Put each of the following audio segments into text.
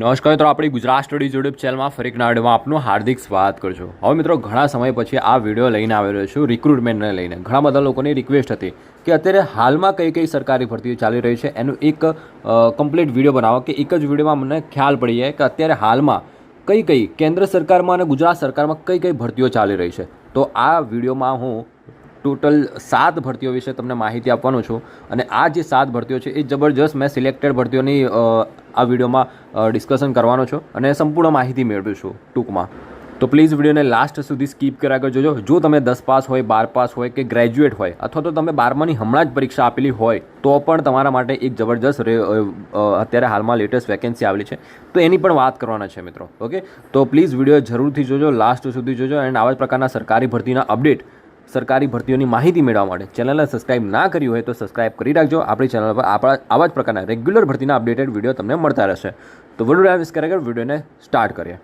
નમસ્કાર મિત્રો, આપણી ગુજરાત સ્ટડી યુટ્યુબ ચેનલમાં ફરી વિડીયોમાં આપનું હાર્દિક સ્વાગત કરું છું. હવે મિત્રો, ઘણા સમય પછી આ વીડિયો લઈને આવેલો છું રિક્રુટમેન્ટને લઈને. ઘણા બધા લોકોની રિક્વેસ્ટ હતી કે અત્યારે હાલમાં કઈ કઈ સરકારી ભરતીઓ ચાલી રહી છે એનું એક કમ્પ્લીટ વીડિયો બનાવો કે એક જ વિડીયોમાં મને ખ્યાલ પડી જાય કે અત્યારે હાલમાં કઈ કઈ કેન્દ્ર સરકારમાં અને ગુજરાત સરકારમાં કઈ કઈ ભરતીઓ ચાલી રહી છે. તો આ વિડીયોમાં હું ટોટલ સાત ભરતીઓ વિશે તમને માહિતી આપવાનો છું. અને આ જે સાત ભરતીઓ છે, એ જબરજસ્ત મેં સિલેક્ટેડ ભરતીઓની આ વિડીયોમાં ડિસ્કશન કરવાનો છું અને સંપૂર્ણ માહિતી મેળવું છું ટૂંકમાં. તો પ્લીઝ વિડીયોને લાસ્ટ સુધી સ્કીપ કર્યા કરજો જોજો. જો તમે દસ પાસ હોય, બાર પાસ હોય કે ગ્રેજ્યુએટ હોય, અથવા તો તમે બારમાની હમણાં જ પરીક્ષા આપેલી હોય, તો પણ તમારા માટે એક જબરજસ્ત અત્યારે હાલમાં લેટેસ્ટ વેકેન્સી આવેલી છે. તો એની પણ વાત કરવાના છે મિત્રો ઓકે તો પ્લીઝ વીડિયો જરૂરથી જોજો લાસ્ટ સુધી જોજો એન્ડ આવા જ પ્રકારના સરકારી ભરતીના અપડેટ સરકારી ભરતીઓની માહિતી મેળવવા માટે ચેનલને સબસ્ક્રાઇબ ના કર્યું હોય તો સબસ્ક્રાઇબ કરી રાખજો. આપણી ચેનલ પર આપણા આવા જ પ્રકારના રેગ્યુલર ભરતીના અપડેટેડ વીડિયો તમને મળતા રહેશે. તો વીડિયો વિશ કરે વિડીયોને સ્ટાર્ટ કરીએ.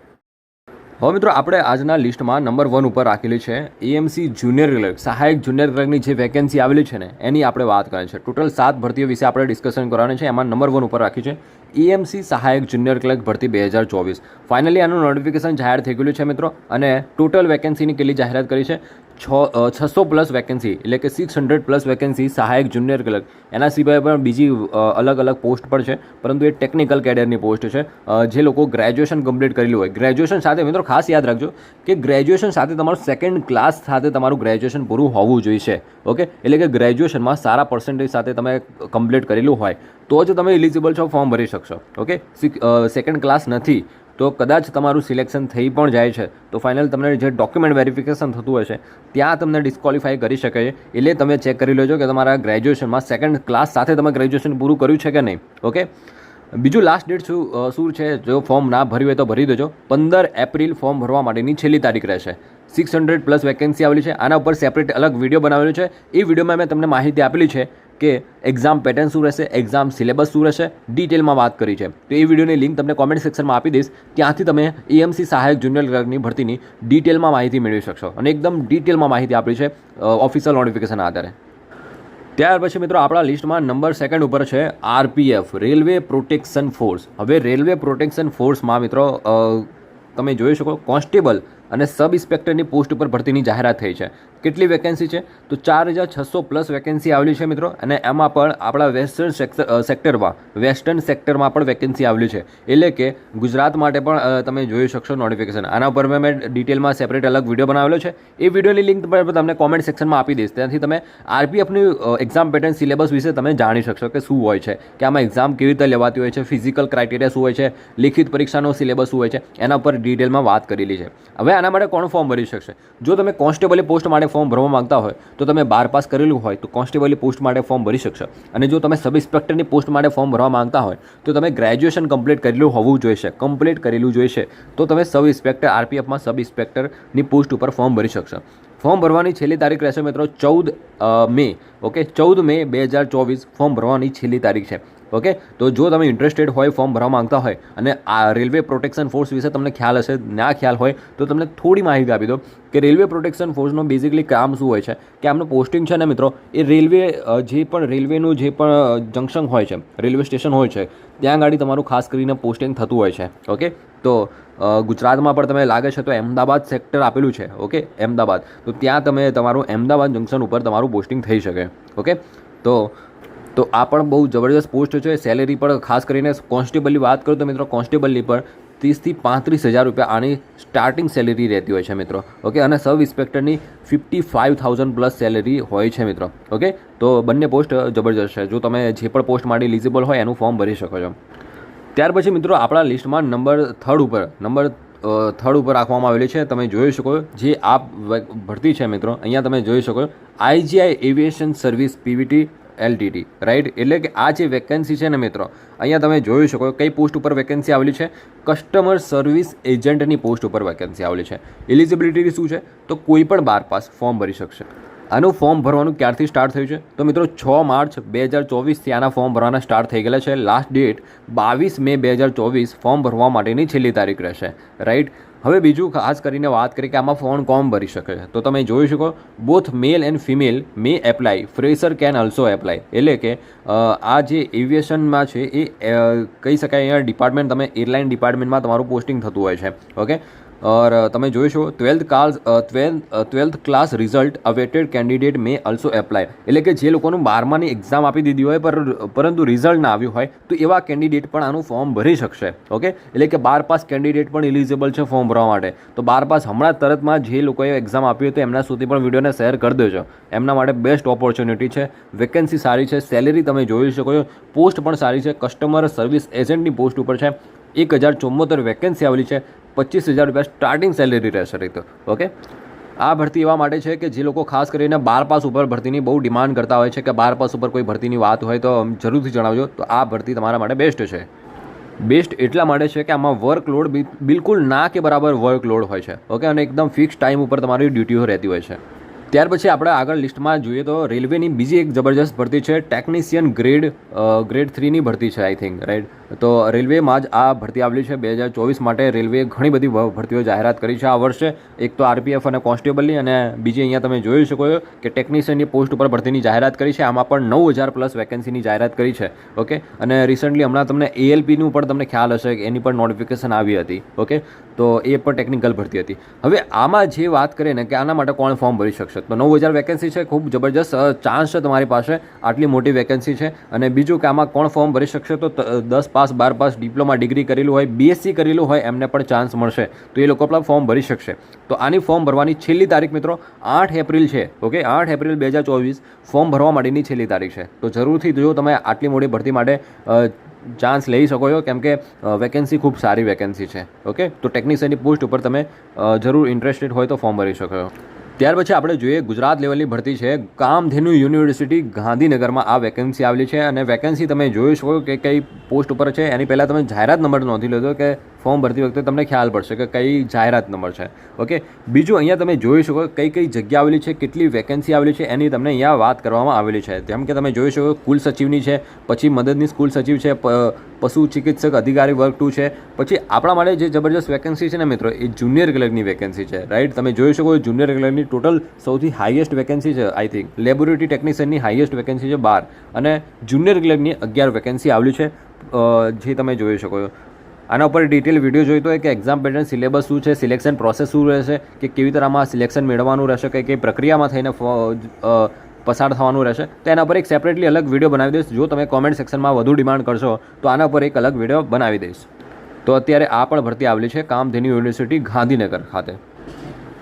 હવે મિત્રો, આપણે આજના લિસ્ટમાં નંબર વન ઉપર રાખેલી છે એએમસી જુનિયર ક્લર્ક સહાયક જુનિયર ક્લર્કની જે વેકેન્સી આવેલી છે ને, એની આપણે વાત કરવાની છે ટોટલ સાત ભરતીઓ વિશે આપણે ડિસ્કશન કરવાની છે. એમાં નંબર વન ઉપર રાખી છે એએમસી સહાયક જુનિયર ક્લર્ક ભરતી બે હજાર ચોવીસ. ફાઇનલી આનું નોટિફિકેશન જાહેર થઈ ગયેલું છે મિત્રો, અને ટોટલ વેકેન્સીની કેટલી જાહેરાત કરી છે? છ છસો પ્લસ વેકેન્સી એટલે કે સિક્સ હંડ્રેડ પ્લસ વેકેન્સી સહાયક જુનિયર ક્લર્ક એના સિવાય પણ બીજી અલગ અલગ પોસ્ટ પણ છે. પરંતુ એ ટેકનિકલ કેડરની પોસ્ટ છે. જે લોકો ગ્રેજ્યુએશન કમ્પ્લીટ કરેલું હોય. ગ્રેજ્યુએશન સાથે મિત્રો ખાસ યાદ રાખજો કે ગ્રેજ્યુએશન સાથે તમારું સેકન્ડ ક્લાસ સાથે તમારું ગ્રેજ્યુએશન પૂરું હોવું જોઈએ ઓકે? એટલે કે ગ્રેજ્યુએશનમાં સારા પર્સન્ટેજ સાથે તમે કમ્પ્લીટ કરેલું હોય. તો જ તમે ઇલિજિબલ છો ફોર્મ ભરી શકશો. ઓકે? સેકન્ડ ક્લાસ નથી. તો કદાચ તમારું સિલેક્શન થઈ પણ જાય છે. તો ફાઇનલ તમને જે ડોક્યુમેન્ટ વેરિફિકેશન થતું છે ત્યાં તમને ડિસ્કોલિફાય કરી શકે છે એટલે તમે ચેક કરી લેજો કે તમારા ગ્રેજ્યુએશનમાં સેકન્ડ ક્લાસ સાથે તમે ગ્રેજ્યુએશન પૂરું કર્યું છે કે નહીં. ઓકે બીજું લાસ્ટ ડેટ શું શું છે? જો ફોર્મ ના ભર્યું હોય તો ભરી દેજો. પંદર એપ્રિલ ફોર્મ ભરવા માટેની છેલ્લી તારીખ રહેશે. સિક્સ હંડ્રેડ પ્લસ વેકેન્સી આવેલી છે. આના ઉપર સેપરેટ અલગ વીડિયો બનાવેલો છે. એ વિડીયોમાં મેં તમને માહિતી આપેલી છે કે એક્ઝામ પેટર્ન શું રહેશે એક્ઝામ સિલેબસ શું રહેશે ડિટેલમાં વાત કરી છે. તો એ વિડીયોની લિંક તમને કોમેન્ટ સેક્શનમાં આપી દઈશ. ત્યાંથી તમે એએમસી સહાયક જુનિયર ક્લર્કની ભરતીની ડિટેલમાં માહિતી મેળવી શકશો. અને એકદમ ડિટેલમાં માહિતી આપી છે ઓફિશિયલ નોટિફિકેશન આધારે. ત્યાર પછી મિત્રો આપણા લિસ્ટમાં નંબર સેકન્ડ ઉપર છે આરપીએફ રેલવે પ્રોટેક્શન ફોર્સ હવે રેલવે પ્રોટેક્શન ફોર્સમાં મિત્રો તમે જોઈ શકો કોન્સ્ટેબલ અને સબ ઇન્સ્પેક્ટરની પોસ્ટ ઉપર ભરતીની જાહેરાત થઈ છે. કેટલી વેકેન્સી છે? તો ચાર હજાર છસો પ્લસ વેકેન્સી આવેલી છે મિત્રો. અને એમાં પણ આપણા વેસ્ટર્ન સેક્ટર સેક્ટરમાં વેસ્ટર્ન સેક્ટરમાં પણ વેકેન્સી આવેલી છે. એટલે કે ગુજરાત માટે પણ તમે જોઈ શકશો નોટિફિકેશન આના પર મેં મેં ડિટેલમાં સેપરેટ અલગ વીડિયો બનાવેલો છે. એ વિડીયોની લિંક પર તમને કોમેન્ટ સેક્શનમાં આપી દઈશ. ત્યાંથી તમે આરપીએફની એક્ઝામ પેટર્ન સિલેબસ વિશે તમે જાણી શકશો કે શું હોય છે. કે આમાં એક્ઝામ કેવી રીતે લેવાતી હોય છે ફિઝિકલ ક્રાઇટેરિયા શું હોય છે, લિખિત પરીક્ષાનો સિલેબસ શું હોય છે, એના પર ડિટેલમાં વાત કરેલી છે. હવે આના માટે કોણ ફોર્મ ભરી શકશે? જો તમે કોન્સ્ટેબલ પોસ્ટ માટે ફોર્મ ભરવા માંગતા હોય, તો તમે બાર પાસ કરેલું હોય, તો કોન્સ્ટેબલની પોસ્ટ માટે ફોર્મ ભરી શકશો. અને જો તમે સબ ઇન્સ્પેક્ટરની પોસ્ટ માટે ફોર્મ ભરવા માંગતા હોય, તો તમે ગ્રેજ્યુએશન કમ્પ્લીટ કરેલું હોવું જોઈશે, કમ્પ્લીટ કરેલું જોઈશે, તો તમે સબ ઇન્સ્પેક્ટર આરપીએફમાં સબ ઇન્સ્પેક્ટરની પોસ્ટ ઉપર ફોર્મ ભરી શકશો. ફોર્મ ભરવાની છેલ્લી તારીખ રહેશે મિત્રો ચૌદ મે, ઓકે? ચૌદ મે બે હજાર ચોવીસ ફોર્મ ભરવાની છેલ્લી તારીખ છે. ઓકે? તો જો તમે ઇન્ટરેસ્ટેડ હોય ફોર્મ ભરવા માંગતા હોય અને આ રેલવે પ્રોટેક્શન ફોર્સ વિશે તમને ખ્યાલ હશે, ના ખ્યાલ હોય, તો તમને થોડી માહિતી આપી દો કે રેલવે પ્રોટેક્શન ફોર્સનો બેઝિકલી કામ શું હોય છે? કે આમનું પોસ્ટિંગ છે ને મિત્રો, એ રેલવે જે પણ રેલવેનું જે પણ જંક્શન હોય છે રેલવે સ્ટેશન હોય છે, ત્યાં ગાડી તમારું ખાસ કરીને પોસ્ટિંગ થતું હોય છે, ઓકે? તો ગુજરાતમાં પણ તમે લાગે છે તો અમદાવાદ સેક્ટર આપેલું છે, ઓકે? અમદાવાદ. તો ત્યાં તમે તમારું અમદાવાદ જંકશન ઉપર તમારું પોસ્ટિંગ થઈ શકે, ઓકે? તો તો આ પણ બહુ જબરદસ્ત પોસ્ટ છે. સેલેરી પણ ખાસ કરીને કોન્સ્ટેબલની વાત કરું તો મિત્રો કોન્સ્ટેબલની પણ ત્રીસથી પાંત્રીસ હજાર રૂપિયા આની સ્ટાર્ટિંગ સેલેરી રહેતી હોય છે મિત્રો. ઓકે, અને sub ઇન્સ્પેક્ટરની fifty five thousand plus salary હોય છે મિત્રો. ઓકે, તો બંને પોસ્ટ જબરજસ્ત છે. જો તમે જે પણ પોસ્ટ માટે એલિજિબલ હોય એનું ફોર્મ ભરી શકો છો. ત્યાર પછી મિત્રો આપણા લિસ્ટમાં નંબર થર્ડ ઉપર નંબર થર્ડ ઉપર રાખવામાં આવેલી છે. તમે જોઈ શકો જે આ ભરતી છે મિત્રો. અહીંયા તમે જોઈ શકો IGI aviation service PVT LTT right એટલે કે આ જે વેકેન્સી છે ને મિત્રો, અહીંયા તમે જોઈ શકો કઈ પોસ્ટ ઉપર વેકેન્સી આવેલી છે? કસ્ટમર સર્વિસ એજન્ટની પોસ્ટ ઉપર વેકેન્સી આવેલી છે. એલિજિબિલિટી શું છે? તો કોઈ પણ બાર પાસ ફોર્મ ભરી શકશે. આનું ફોર્મ ભરવાનું ક્યારથી સ્ટાર્ટ થયું છે? તો મિત્રો, છ માર્ચ બે હજાર ચોવીસથી આના ફોર્મ ભરવાના સ્ટાર્ટ થઈ ગયેલા છે. લાસ્ટ ડેટ બાવીસ મે બે હજાર ચોવીસ ફોર્મ ભરવા માટેની છેલ્લી તારીખ રહેશે. રાઈટ હવે બીજું ખાસ કરીને વાત કરીએ કે આમાં ફોર્મ કોમ ભરી શકે છે. તો તમે જોઈ શકો both male and female may apply fresher can also apply એટલે કે આ જે એવિએશનમાં છે એ કહી શકાય અહીંયા ડિપાર્ટમેન્ટ તમે એરલાઇન ડિપાર્ટમેન્ટમાં તમારું પોસ્ટિંગ થતું હોય છે. ઓકે ઓર તમે જોઈશો twelfth class twelfth class result awaited candidate may also apply એટલે કે જે લોકોનું બારમાની એક્ઝામ આપી દીધી હોય, પર, પરંતુ રિઝલ્ટ ના આવ્યું હોય, તો એવા કેન્ડિડેટ પણ આનું ફોર્મ ભરી શકશે. ઓકે એટલે કે બાર પાસ કેન્ડિડેટ પણ એલિજિબલ છે ફોર્મ ભરવા માટે. તો બાર પાસ હમણાં તરતમાં જે લોકોએ એક્ઝામ આપી હોય એમના સુધી પણ વિડીયોને શેર કરી દેજો. એમના માટે બેસ્ટ ઓપોર્ચ્યુનિટી છે. વેકેન્સી સારી છે. સેલેરી તમે જોઈ શકો છો. પોસ્ટ પણ સારી છે. કસ્ટમર સર્વિસ એજન્ટની પોસ્ટ ઉપર છે. એક હજાર ચુમ્મોતેર વેકેન્સી આવેલી છે. પચીસ હજાર રૂપિયા સ્ટાર્ટિંગ સેલેરી રહેશે રીતે ઓકે આ ભરતી એવા માટે છે કે જે લોકો ખાસ કરીને બાર પાસ ઉપર ભરતીની બહુ ડિમાન્ડ કરતા હોય છે કે બાર પાસ ઉપર કોઈ ભરતીની વાત હોય તો જરૂરથી જણાવજો. તો આ ભરતી તમારા માટે બેસ્ટ છે. બેસ્ટ એટલા માટે છે કે આમાં વર્કલોડ બિલકુલ ના કે બરાબર વર્કલોડ હોય છે ઓકે અને એકદમ ફિક્સ ટાઈમ ઉપર તમારી ડ્યુટીઓ રહેતી હોય છે. ત્યાર પછી આપણે આગળ લિસ્ટમાં જોઈએ તો રેલવેની બીજી એક જબરજસ્ત ભરતી છે. ટેકનિશિયન ગ્રેડ ગ્રેડ થ્રીની ભરતી છે આઈ થિંક રાઈટ તો રેલવેમાં જ આ ભરતી આવેલી છે. બે હજાર ચોવીસ માટે રેલવે ઘણી બધી ભરતીઓ જાહેરાત કરી છે આ વર્ષે. એક તો આરપીએફ અને કોન્સ્ટેબલની અને બીજી અહીંયા તમે જોઈ શકો કે ટેકનિશિયનની પોસ્ટ ઉપર ભરતીની જાહેરાત કરી છે. આમાં પણ નવ હજાર પ્લસ વેકેન્સીની જાહેરાત કરી છે. ઓકે? અને રિસન્ટલી હમણાં તમને એએલપીનું પણ તમને ખ્યાલ હશે કે એની પણ નોટિફિકેશન આવી હતી. ઓકે? તો એ પણ ટેકનિકલ ભરતી હતી. હવે આમાં જે વાત કરીએ ને કે આના માટે કોણ ફોર્મ ભરી શકશે? તો નવ હજાર વેકેન્સી છે. ખૂબ જબરજસ્ત ચાન્સ છે તમારી પાસે. આટલી મોટી વેકેન્સી છે. અને બીજું કે આમાં કોણ ફોર્મ ભરી શકશે તો દસ પાસ, બાર પાસ ડિપ્લોમા ડિગ્રી કરેલું હોય બીએસસી કરેલું હોય, એમને પણ ચાન્સ મળશે. તો એ લોકો પણ ફોર્મ ભરી શકશે. તો આની ફોર્મ ભરવાની છેલ્લી તારીખ મિત્રો, આઠ એપ્રિલ છે. ઓકે? આઠ એપ્રિલ બે હજાર ચોવીસ ફોર્મ ભરવા માટેની છેલ્લી તારીખ છે. તો જરૂરથી જો તમે આટલી મોટી ભરતી માટે ચાન્સ લઈ શકો છો, કેમ કે વેકેન્સી ખૂબ સારી વેકેન્સી છે. ઓકે? તો ટેકનિશિયનની પોસ્ટ ઉપર તમે જરૂર ઇન્ટરેસ્ટેડ હોય તો ફોર્મ ભરી શકો છો. ત્યાર પછી આપણે જોઈએ ગુજરાત લેવલની ભરતી છે. કામધેનુ યુનિવર્સિટી ગાંધીનગરમાં આ વેકેન્સી આવેલી છે અને વેકેન્સી તમે જોઈ શકો કે કઈ પોસ્ટ ઉપર છે. એની પહેલાં તમે જાહેરાત નંબર નોંધી લેજો કે ફોર્મ ભરતી વખતે તમને ખ્યાલ પડશે કે કઈ જાહેરાત નંબર છે. ઓકે? બીજું અહીંયા તમે જોઈ શકો કઈ કઈ જગ્યા આવેલી છે, કેટલી વેકેન્સી આવેલી છે, એની તમને અહીંયા વાત કરવામાં આવેલી છે. જેમ કે તમે જોઈ શકો કુલ સચિવની છે, પછી મદદની સ્કૂલ સચિવ છે પશુ ચિકિત્સક અધિકારી વર્ગ ટુ છે. પછી આપણા માટે જે જબરજસ્ત વેકેન્સી છે ને મિત્રો, એ જુનિયર ક્લર્કની વેકેન્સી છે રાઈટ તમે જોઈ શકો જુનિયર ક્લર્કની ટોટલ સૌથી હાઈએસ્ટ વેકેન્સી છે આઈ થિંક લેબોરેટરી ટેકનિશિયનની હાઈએસ્ટ વેકેન્સી છે બાર. અને જુનિયર ક્લર્કની અગિયાર વેકેન્સી આવેલી છે જે તમે જોઈ શકો છો. આના ઉપર ડિટેલ વીડિયો જોઈતો હોય કે એક્ઝામ પેટર્ન સિલેબસ શું છે સિલેક્શન પ્રોસેસ શું રહેશે, કે કેવી આમાં સિલેક્શન મેળવવાનું રહેશે કે કઈ પ્રક્રિયામાં થઈને પસાર થવાનું રહેશે. તો એના પર એક સેપરેટલી અલગ વીડિયો બનાવી દઈશ. જો તમે કોમેન્ટ સેક્શનમાં વધુ ડિમાન્ડ કરશો, તો આના પર એક અલગ વીડિયો બનાવી દઈશ. તો અત્યારે આ પણ ભરતી આવેલી છે, કામધેનુ યુનિવર્સિટી ગાંધીનગર ખાતે.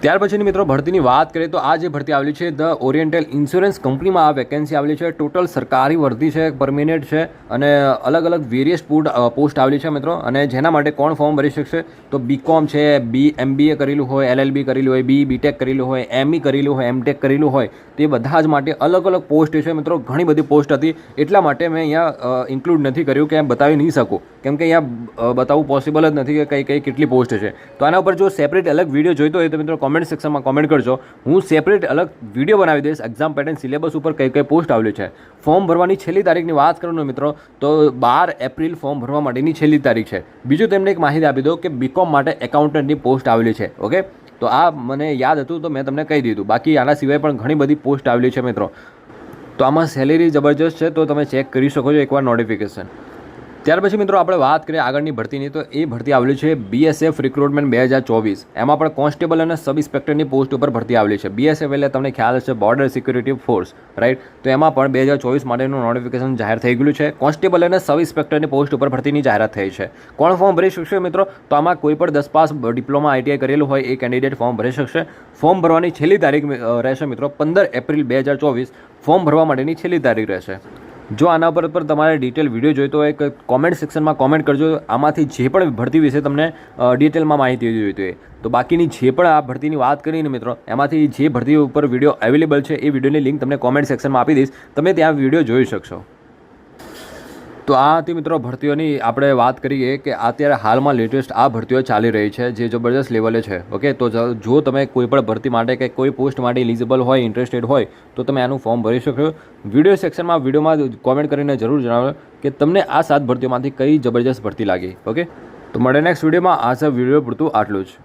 ત્યાર પછીની મિત્રો ભરતીની વાત કરીએ તો આ જે ભરતી આવેલી છે ધ ઓરિએન્ટલ ઇન્સ્યોરન્સ કંપનીમાં આ વેકેન્સી આવેલી છે. ટોટલ સરકારી વર્દી છે પરમિનેન્ટ છે અને અલગ અલગ વેરિયસ પોસ્ટ આવેલી છે મિત્રો. અને જેના માટે કોણ ફોર્મ ભરી શકશે? તો બીકોમ છે બી એમબીએ કરેલું હોય એલએલબી કરેલું હોય બી બીટેક કરેલું હોય એમઈ કરેલું હોય એમટેક કરેલું હોય, તે બધા જ માટે અલગ અલગ પોસ્ટ છે મિત્રો. ઘણી બધી પોસ્ટ હતી. એટલા માટે મેં અહીંયા ઇન્ક્લુડ નથી કર્યું કે બતાવી નહીં શકું. કેમ કે અહીંયા બતાવવું પોસિબલ જ નથી કે કઈ કઈ કેટલી પોસ્ટ છે. તો આના ઉપર જો સેપરેટ અલગ વીડિયો જોઈતો હોય તો મિત્રો કોમેન્ટ સેક્શનમાં કોમેન્ટ કરજો. હું સેપરેટ અલગ વીડિયો બનાવી દઈશ. એક્ઝામ પેટર્ન સિલેબસ ઉપર કઈ કઈ પોસ્ટ આવેલી છે. ફોર્મ ભરવાની છેલ્લી તારીખની વાત કરું મિત્રો, તો બાર એપ્રિલ ફોર્મ ભરવા માટેની છેલ્લી તારીખ છે. બીજું તેમને એક માહિતી આપી દો કે બીકોમ માટે એકાઉન્ટન્ટની પોસ્ટ આવેલી છે ઓકે તો આ મને યાદ હતું, તો મેં તમને કહી દીધું. બાકી આના સિવાય પણ ઘણી બધી પોસ્ટ આવેલી છે મિત્રો. તો આમાં સેલેરી જબરજસ્ત છે, તો તમે ચેક કરી શકો છો એકવાર નોટિફિકેશન ત્યાર પછી મિત્રો આપણે વાત કરીએ આગળની ભરતીની. તો એ ભરતી આવેલી છે બીએસએફ રિક્રુટમેન્ટ બે હજાર ચોવીસ. એમાં પણ કોન્સ્ટેબલ અને સબ ઇન્સ્પેક્ટરની પોસ્ટ ઉપર ભરતી આવેલી છે. બીએસએફ એટલે તમને ખ્યાલ હશે બોર્ડર સિક્યુરિટી ફોર્સ રાઈટ તો એમાં પણ બે હજાર ચોવીસ માટેનું નોટિફિકેશન જાહેર થઈ ગયું છે. કોન્સ્ટેબલ અને સબ ઇન્સ્પેક્ટરની પોસ્ટ ઉપર ભરતીની જાહેરાત થઈ છે. કોણ ફોર્મ ભરી શકશે મિત્રો? તો આમાં કોઈ પણ દસ પાસ ડિપ્લોમા આઈટીઆઈ કરેલું હોય, એ કેન્ડિડેટ ફોર્મ ભરી શકશે. ફોર્મ ભરવાની છેલ્લી તારીખ રહેશે મિત્રો પંદર એપ્રિલ બે હજાર ચોવીસ. ફોર્મ ભરવા માટેની છેલ્લી તારીખ રહેશે. જો આના પર પર તમારે ડિટેલ વીડિયો જોઈતો હોય, કે કોમેન્ટ સેક્શનમાં કોમેન્ટ કરજો. આમાંથી જે પણ ભરતી વિશે તમને ડિટેલમાં માહિતી જોઈતી હોય તો બાકીની જે પણ આ ભરતીની વાત કરીને મિત્રો, એમાંથી જે ભરતી ઉપર વીડિયો અવેલેબલ છે, એ વિડીયોની લિંક તમને કોમેન્ટ સેક્શનમાં આપી દઈશ. તમે ત્યાં વીડિયો જોઈ શકશો. તો આ હતી મિત્રો ભરતીઓની આપણે વાત કરીએ કે અત્યારે હાલમાં લેટેસ્ટ આ ભરતીઓ ચાલી રહી છે, જે જબરજસ્ત લેવલે છે. ઓકે તો જો તમે કોઈ પણ ભરતી માટે કે કોઈ પોસ્ટ માટે ઇલિજિબલ હોય ઇન્ટરેસ્ટેડ હોય, તો તમે આનું ફોર્મ ભરી શકો વીડિયો સેક્શનમાં વિડીયોમાં કોમેન્ટ કરીને જરૂર જણાવો કે તમને આ સાત ભરતીઓમાંથી કઈ જબરજસ્ત ભરતી લાગી. ઓકે તો મળે નેક્સ્ટ વિડીયોમાં આ સબ વીડિયો પૂરતું આટલું જ.